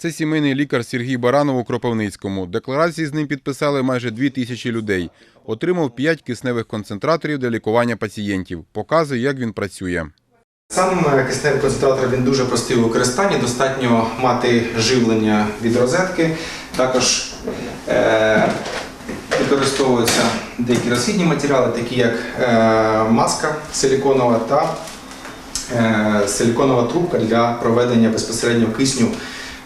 Це сімейний лікар Сергій Баранов у Кропивницькому. Декларації з ним підписали майже дві тисячі людей. Отримав п'ять кисневих концентраторів для лікування пацієнтів. Показує, як він працює. Сам е, кисневий концентратор він дуже простий у використанні. Достатньо мати живлення від розетки. Також е, використовуються деякі розхідні матеріали, такі як е, маска силіконова та е, силіконова трубка для проведення безпосередньо кисню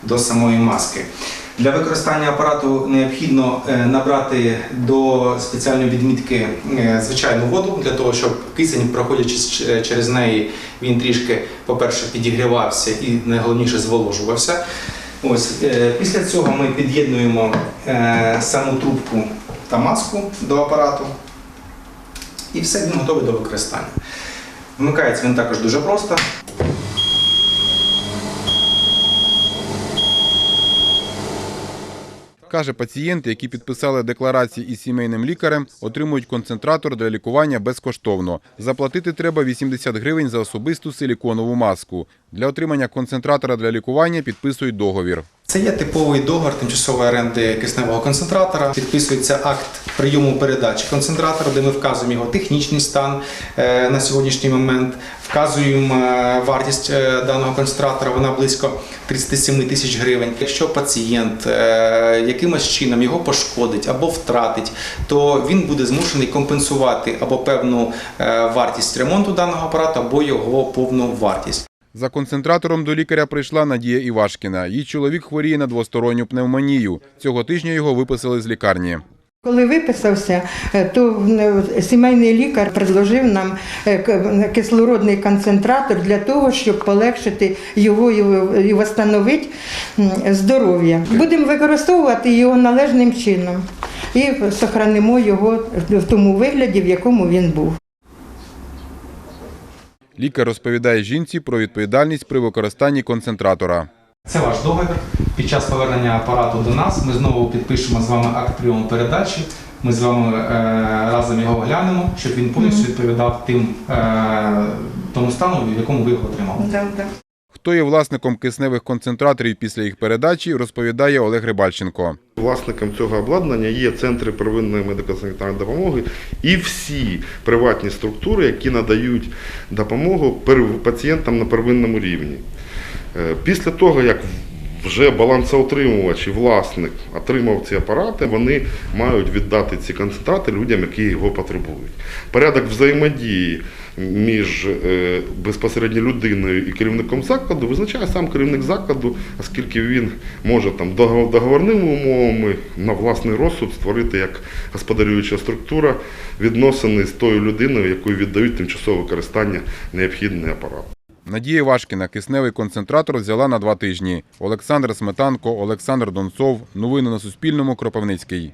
до самої маски. Для використання апарату необхідно е, набрати до спеціальної відмітки е, звичайну воду для того, щоб кисень, проходячи через неї, він трішки, по-перше, підігрівався і найголовніше зволожувався. Ось е, після цього ми під'єднуємо е, саму трубку та маску до апарату, і все він готовий до використання. Вмикається він також дуже просто. Каже, пацієнти, які підписали декларації із сімейним лікарем, отримують концентратор для лікування безкоштовно. Заплатити треба 80 гривень за особисту силіконову маску. Для отримання концентратора для лікування підписують договір. Це є типовий договір тимчасової оренди кисневого концентратора. Підписується акт прийому передачі концентратора, де ми вказуємо його технічний стан е, на сьогоднішній момент. Вказуємо е, вартість е, даного концентратора, вона близько 37 тисяч гривень. Якщо пацієнт якимось чином його пошкодить або втратить, то він буде змушений компенсувати або певну вартість ремонту даного апарату, або його повну вартість. За концентратором до лікаря прийшла Надія Івашкіна. Її чоловік хворіє на двосторонню пневмонію. Цього тижня його виписали з лікарні. Коли виписався, е, то сімейний лікар предложив нам е, кислородний концентратор для того, щоб полегшити його і встановити здоров'я. Будемо використовувати його належним чином і сохранимо його в тому вигляді, в якому він був. Лікар розповідає жінці про відповідальність при використанні концентратора. Це ваш договір. Під час повернення апарату до нас ми знову підпишемо з вами акт прийому передачі. Ми з вами е, разом його оглянемо, щоб він повністю відповідав тим е, тому стану, в якому ви його отримали. Хто є власником кисневих концентраторів після їх передачі, розповідає Олег Рибальченко. Власником цього обладнання є центри первинної медико-санітарної допомоги і всі приватні структури, які надають допомогу пацієнтам на первинному рівні. Е, Після того, як вже балансоутримувач і власник отримав ці апарати, вони мають віддати ці концентрати людям, які його потребують. Порядок взаємодії між е, безпосередньо людиною і керівником закладу визначає сам керівник закладу, оскільки він може там договорними умовами на власний розсуд створити як господарююча структура відносини з тою людиною, якою віддають тимчасове використання необхідний апарат. Надія Вашкіна кисневий концентратор взяла на два тижні. Олександр Сметанко, Олександр Донцов. Новини на Суспільному. Кропивницький.